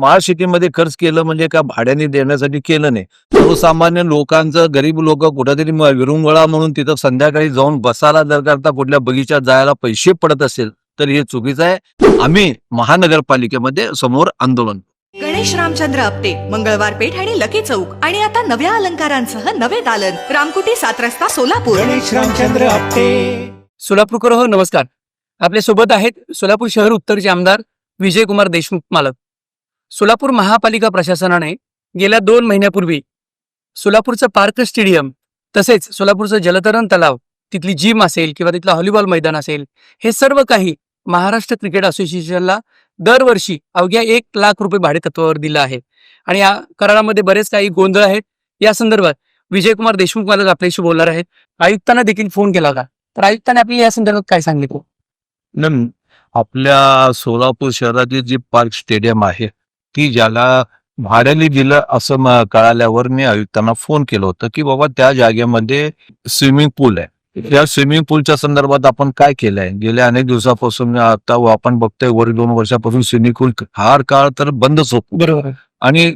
महासिटीमध्ये खर्च केलं म्हणजे का भाड्याने देण्यासाठी केलं नाही. सर्वसामान्य लोकांचं गरीब लोक कुठेतरी विरंगुळा म्हणून तिथं संध्याकाळी जाऊन बसायला जर करता कुठल्या बगीच्यात जायला पैसे पडत असेल तर हे चुकीचं आहे. आम्ही महानगरपालिकेमध्ये समोर आंदोलन. गणेश रामचंद्र आपटे मंगळवार पेठ आणि लकी चौक आणि आता नव्या अलंकारांसह नवे दालन रामकुटी सात रस्ता सोलापूर. गणेश रामचंद्र आपटे सोलापूरकर हो नमस्कार. आपल्यासोबत आहेत सोलापूर शहर उत्तरचे आमदार विजयकुमार देशमुख मालक. सोलापूर महापालिका प्रशासनाने गेल्या दोन महिन्यापूर्वी सोलापूरचं पार्क स्टेडियम तसेच सोलापूरचं जलतरण तलाव तिथली जिम असेल किंवा तिथलं व्हॉलीबॉल मैदान असेल हे सर्व काही महाराष्ट्र क्रिकेट असोसिएशनला दरवर्षी अवघ्या एक लाख रुपये भाडेतत्वावर दिलं आहे. आणि या करारामध्ये बरेच काही गोंधळ आहेत. या संदर्भात विजयकुमार देशमुख मला आपल्याशी बोलणार आहेत. आयुक्तांना देखील फोन केला होता. तर आयुक्तांनी आपल्याला या संदर्भात काय सांगितलं न- आपल्या सोलापूर शहरातील जी पार्क स्टेडियम आहे ती ज्याला भाड्याने दिलं असं कळाल्यावर मी आयुक्तांना फोन केलं होतं की बाबा त्या जागेमध्ये स्विमिंग पूल आहे. या स्विमिंग पूलच्या संदर्भात आपण काय केलंय? गेल्या अनेक दिवसापासून आता आपण बघतोय वर दोन वर्षापासून स्विमिंग पूल फार काळ तर बंदच होत. बरोबर आणि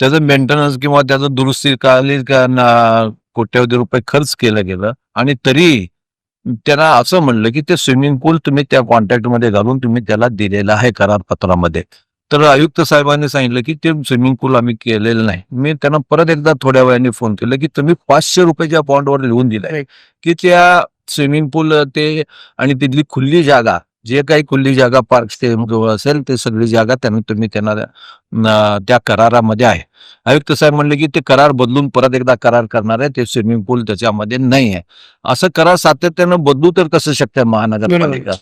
त्याचं मेंटेनन्स किंवा त्याचं दुरुस्ती का कोट्यवधी रुपये खर्च केलं गेलं आणि तरी त्यांना असं म्हणलं की ते स्विमिंग पूल तुम्ही त्या कॉन्ट्रॅक्टमध्ये घालून तुम्ही त्याला दिलेलं आहे करारपत्रामध्ये तर आयुक्त साहेबांनी सांगितलं की ते स्विमिंग पूल आम्ही केलेलं नाही. मी त्यांना परत एकदा थोड्या वेळाने फोन केला की तुम्ही पाचशे रुपयाच्या बॉन्डवर लिहून दिलंय. की त्या स्विमिंग पूल ते आणि तिथली खुल्ली जागा जे काही खुल्ली जागा पार्क स्टेडियम जवळ असेल ते सगळी जागा त्यांना तुम्ही त्यांना त्या करारामध्ये आहे. आयुक्त साहेब म्हणले की ते करार बदलून परत एकदा करार करणार आहे ते स्विमिंग पूल त्याच्यामध्ये नाही आहे. असं करार सातत्यानं बदलू तर कसं आहे महानगरपालिका?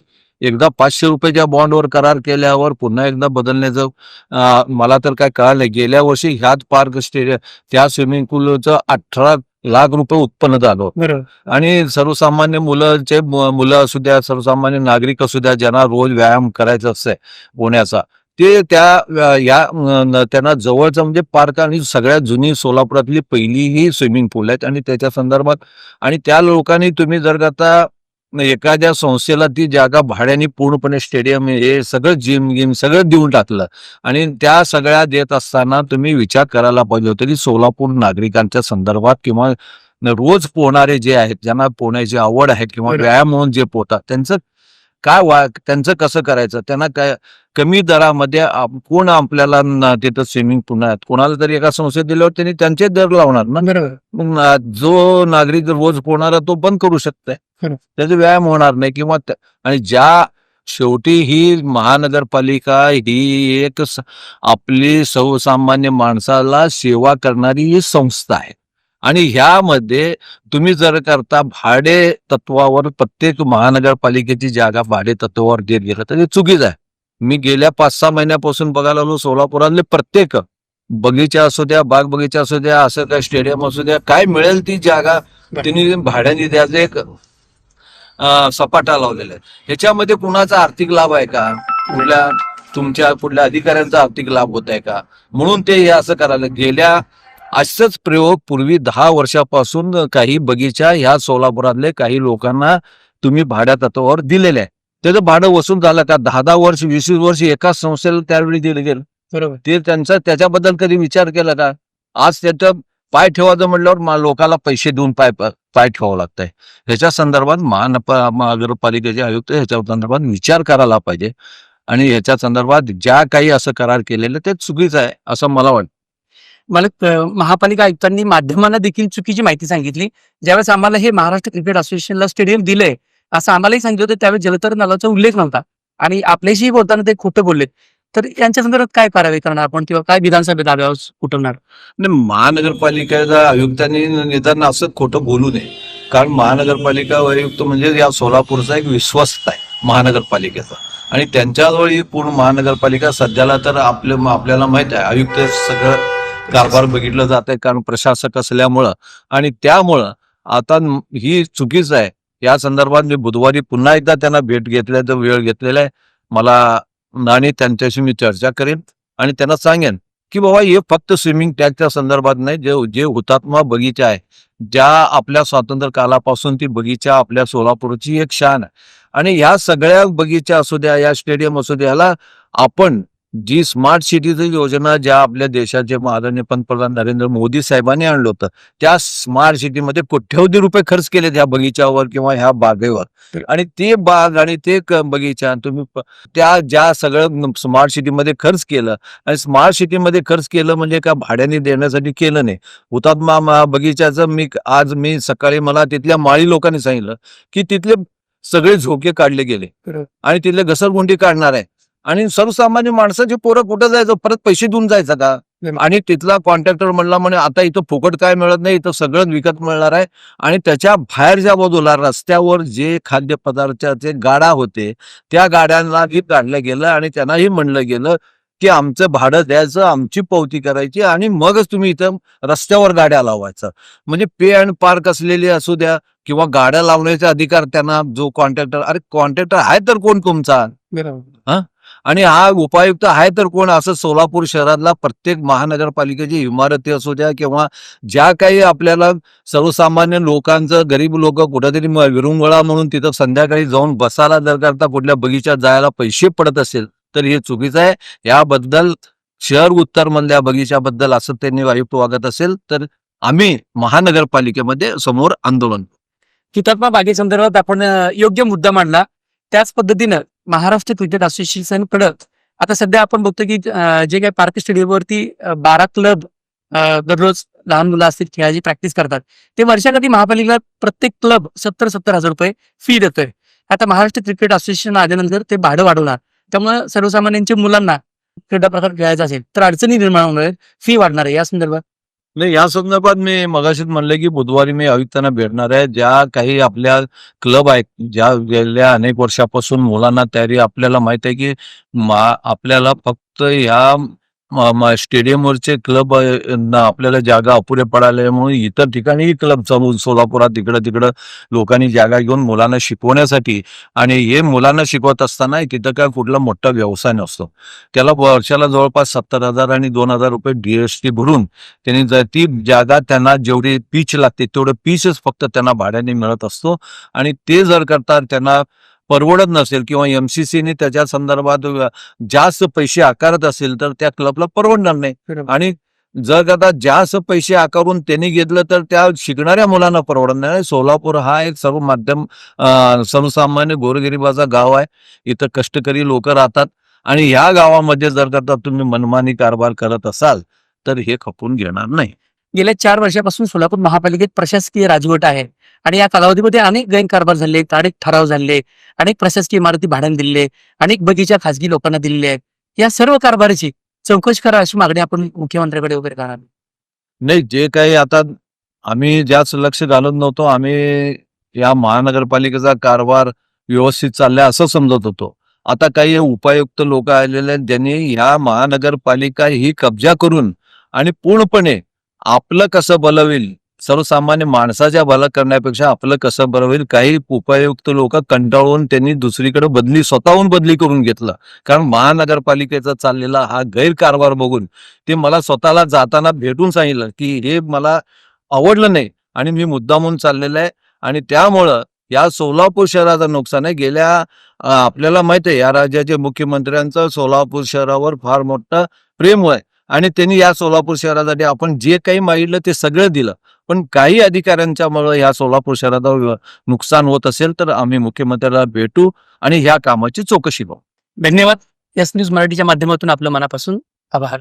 एकदा पाचशे रुपयाच्या बॉन्डवर करार केल्यावर पुन्हा एकदा बदलण्याचं मला तर काय कळालं गेल्या वर्षी ह्याच पार्क स्टेडियम त्या स्विमिंग पूलचं अठरा लाख रुपये उत्पन्न झालं. आणि सर्वसामान्य मुलांचे मुलं असू द्या सर्वसामान्य नागरिक असू द्या ज्यांना रोज व्यायाम करायचा असतंय पोहण्याचा ते त्या या त्यांना जवळचं म्हणजे पार्क आणि सगळ्यात जुनी सोलापुरातली पहिली ही स्विमिंग पूल आहेत. आणि त्याच्या संदर्भात आणि त्या लोकांनी तुम्ही जर का आता एखाद्या संस्थेला ती जागा भाड्याने पूर्णपणे स्टेडियम हे सगळं जिम गिम सगळं देऊन टाकलं आणि त्या सगळ्या देत असताना तुम्ही विचार करायला पाहिजे होतं की सोलापूर नागरिकांच्या संदर्भात किंवा रोज पोहणारे जे आहेत ज्यांना पोहण्याची आवड आहे किंवा. व्यायाम म्हणून जे पोहतात त्यांचं काय वा त्यांचं कसं करायचं? त्यांना काय कमी दरामध्ये कोण आपल्याला तिथं स्विमिंग पूल आहेत कोणाला तरी एका संस्थेत दिल्यावर त्यांनी त्यांचे दर लावणार ना. जो नागरिक रोज पोहणारा तो बंद करू शकतोय. त्याचा व्यायाम होणार नाही किंवा आणि ज्या शेवटी ही महानगरपालिका ही एक आपली सर्वसामान्य माणसाला सेवा करणारी ही संस्था आहे. आणि ह्यामध्ये तुम्ही जर करता भाडे तत्वावर प्रत्येक महानगरपालिकेची जागा भाडे तत्वावर देत गेलं तर हे चुकीचं आहे. मी गेल्या पाच सहा महिन्यापासून बघायला आलो सोलापुरातले प्रत्येक बगीचा असू द्या बाग बगीचा असू द्या असं काय स्टेडियम असू द्या काय मिळेल ती जागा त्यांनी भाड्याने द्यायचं एक सपाटा लावलेला आहे. ह्याच्यामध्ये कुणाचा आर्थिक लाभ आहे का? कुठल्या तुमच्या कुठल्या अधिकाऱ्यांचा आर्थिक लाभ होत आहे का? म्हणून ते हे असं करायला गेल्या असंच प्रयोग पूर्वी दहा वर्षापासून काही बगीचा ह्या सोलापुरातले काही लोकांना तुम्ही भाड्या तत्वावर दिलेले आहे त्याचं भाडं वसूल झालं का? दहा दहा वर्ष वीस वीस वर्ष एकाच संस्थेला त्यावेळी दिलं गेलं. बरोबर. ते त्यांचा त्याच्याबद्दल कधी विचार केला का? आज त्याचं पाय ठेवायचं म्हटल्यावर मा- लोकाला पैसे देऊन पाय पाय ठेवावं लागतंय. ह्याच्या संदर्भात महानगरपालिकेचे आयुक्त ह्याच्या संदर्भात विचार करायला पाहिजे. आणि ह्याच्या संदर्भात ज्या काही असं करार केलेलं ते चुकीचं आहे असं मला वाटतं. मला महापालिका आयुक्तांनी माध्यमांना देखील चुकीची माहिती सांगितली. ज्यावेळेस आम्हाला हे महाराष्ट्र क्रिकेट असोसिएशनला स्टेडियम दिलंय असं आम्हालाही सांगितलं होतं. त्यावेळेस जलतर नालाचा उल्लेख नव्हता. आणि आपल्याशी बोलताना ते खोटं बोलले तर यांच्या संदर्भात काय कारवाई करणार आपण किंवा काय विधानसभेत आल्यावर उठवणार महानगरपालिकेच्या आयुक्तांनी निदान असं खोटं बोलू नये. कारण महानगरपालिका आयुक्त म्हणजे या सोलापूरचा एक विश्वस्त आहे महानगरपालिकेचा. आणि त्यांच्याजवळ ही पूर्ण महानगरपालिका सध्याला तर आपलं आपल्याला माहीत आहे आयुक्त सगळं कारभार बघितलं जात आहे कारण प्रशासक असल्यामुळं. आणि त्यामुळं आता ही चुकीचं आहे. या संदर्भात मी बुधवारी पुन्हा एकदा त्यांना भेट घेतल्याचा वेळ घेतलेला आहे. मला आणि त्यांच्याशी मी चर्चा करेन आणि त्यांना सांगेन की बाबा हे फक्त स्विमिंग टॅगच्या संदर्भात नाही जे जे हुतात्मा बगीचा आहे ज्या आपल्या स्वातंत्र्य कालापासून ती बगीचा आपल्या सोलापूरची एक शान आहे. आणि ह्या सगळ्या बगीचा असू द्या या स्टेडियम असू द्या याला आपण जी स्मार्ट सिटीची योजना ज्या आपल्या देशाचे आदरणीय पंतप्रधान नरेंद्र मोदी साहेबांनी आणलं होतं त्या स्मार्ट सिटीमध्ये कोट्यवधी रुपये खर्च केले ह्या बगीच्यावर किंवा ह्या बागेवर. आणि ते बाग आणि ते बगीचा तुम्ही त्या ज्या सगळं स्मार्ट सिटीमध्ये खर्च केलं आणि स्मार्ट सिटीमध्ये खर्च केलं म्हणजे का भाड्याने देण्यासाठी केलं नाही. हुतात्मा बगीच्याचं मी आज मी सकाळी मला तिथल्या माळी लोकांनी सांगितलं की तिथले सगळे झोके काढले गेले. आणि तिथले घसरगुंडी काढणार आहे. आणि सर्वसामान्य माणसाचे पोरं कुठं जायचं? परत पैसे देऊन जायचं का. आणि तिथला कॉन्ट्रॅक्टर म्हणला म्हणे आता इथं फुकट काय मिळत नाही इथं सगळं विकत मिळणार आहे. आणि त्याच्या बाहेरच्या बाजूला रस्त्यावर जे खाद्यपदार्थाचे गाडा होते त्या गाड्यांना काढलं गेलं आणि त्यांनाही म्हणलं गेलं की आमचं भाडं द्यायचं आमची पावती करायची आणि मगच तुम्ही इथं रस्त्यावर गाड्या लावायचं. म्हणजे पे अँड पार्क असलेली असू द्या किंवा गाड्या लावण्याचा अधिकार त्यांना जो कॉन्ट्रॅक्टर अरे कॉन्ट्रॅक्टर आहे तर कोण तुमचा? बरोबर. आणि हा उपायुक्त आहे तर कोण? असं सोलापूर शहरातला प्रत्येक महानगरपालिकेची इमारती असू द्या किंवा ज्या काही आपल्याला सर्वसामान्य लोकांचं गरीब लोक कुठेतरी म- विरंगुळा म्हणून तिथं संध्याकाळी जाऊन बसायला जर करता कुठल्या बगीच्यात जायला पैसे पडत असेल तर हे चुकीचं आहे. याबद्दल शहर उत्तर मधल्या बगीच्याबद्दल असं त्यांनी आयुक्त वागत असेल तर आम्ही महानगरपालिकेमध्ये समोर आंदोलन हुतात्मा बागेसंदर्भात आपण योग्य मुद्दा मांडला. त्याच पद्धतीनं महाराष्ट्र क्रिकेट असोसिएशन कडक. आता सध्या आपण बघतो की जे काही पार्क स्टेडियमवरती बारा क्लब दररोज लहान मुलं असतील खेळाची प्रॅक्टिस करतात. ते वर्षाकाठी महापालिकेला प्रत्येक क्लब सत्तर सत्तर हजार रुपये फी देतोय. आता महाराष्ट्र क्रिकेट असोसिएशन आल्यानंतर ते भाडं वाढवणार. त्यामुळे सर्वसामान्यांच्या मुलांना क्रीडा प्रकार खेळायचा असेल तर अडचणी निर्माण होणार फी वाढणार आहे. या संदर्भात नाही या संदर्भात मी मगाशीच म्हणले की बुधवारी मी आयुक्तांना भेटणार आहे. ज्या काही आपल्या क्लब आहेत ज्या गेल्या अनेक वर्षापासून मुलांना तयारी आपल्याला माहीत आहे की मा- आपल्याला फक्त या स्टेडियमवरचे क्लब ना आपल्याला जागा अपुरे म्हणून इतर ठिकाणी क्लब चालू सोलापुरात तिकडं तिकडं लोकांनी जागा घेऊन मुलांना शिकवण्यासाठी. आणि हे मुलांना शिकवत असताना तिथं काय कुठला मोठा व्यवसाय नसतो. त्याला वर्षाला जवळपास सत्तर हजार आणि दोन हजार रुपये डीएसटी भरून त्यांनी जर ती जागा त्यांना जेवढी पीच लागते तेवढं पीचच फक्त त्यांना भाड्याने मिळत असतो. आणि ते जर करता त्यांना परवडत नसेल किंवा एमसीसीने त्याच्या संदर्भात जास्त पैसे आकारत असेल तर त्या क्लबला परवडणार नाही. आणि जर का जास्त पैसे आकारून त्यांनी घेतलं तर त्या शिकणाऱ्या मुलांना परवडणार नाही. सोलापूर हा एक सर्व माध्यम सर्वसामान्य गोरगरिबाचा गाव आहे. इथं कष्टकरी लोक राहतात. आणि ह्या गावामध्ये जर का तुम्ही मनमानी कारभार करत असाल तर हे खपून घेणार नाही. गेल्या चार वर्षापासून सोलापूर महापालिकेत प्रशासकीय राजवट आहे. आणि या कालावधीमध्ये अनेक गैरकारभार झाले अनेक ठराव झाले अनेक प्रशासकीय इमारती भाड्याने दिलेले अनेक बगीचा खासगी लोकांना दिलेले आहेत. या सर्व कारभाराची चौकशी करा अशी मागणी आपण मुख्यमंत्र्याकडे वगैरे करणार नाही जे काही आता आम्ही जास्त लक्ष घालत नव्हतो आम्ही या महानगरपालिकेचा कारभार व्यवस्थित चाललाय असं समजत होतो. आता काही उपायुक्त लोक आलेले आहेत ज्यांनी ह्या महानगरपालिका ही कब्जा करून आणि पूर्णपणे आपलं कसं भलं सर्वसामान्य माणसाच्या भला करण्यापेक्षा आपलं कसं बरं होईल? काही उपायुक्त लोक कंटाळून त्यांनी दुसरीकडे बदली स्वतःहून बदली करून घेतलं. कारण महानगरपालिकेचा चाललेला हा गैरकारभार बघून ते मला स्वतःला जाताना भेटून सांगितलं की हे मला आवडलं नाही आणि मी मुद्दामून चाललेलं आहे. आणि त्यामुळं या सोलापूर शहराचं नुकसान आहे. गेल्या आपल्याला माहिती आहे या राज्याचे मुख्यमंत्र्यांचं सोलापूर शहरावर फार मोठं प्रेम आहे. आणि त्यांनी या सोलापूर शहरासाठी आपण जे काही मागितलं ते सगळं दिलं. पण काही अधिकाऱ्यांच्यामुळं या सोलापूर शहराचा नुकसान होत असेल तर आम्ही मुख्यमंत्र्याला भेटू आणि ह्या कामाची चौकशी पाहू धन्यवाद. एस न्यूज मराठीच्या माध्यमातून आपलं मनापासून आभार.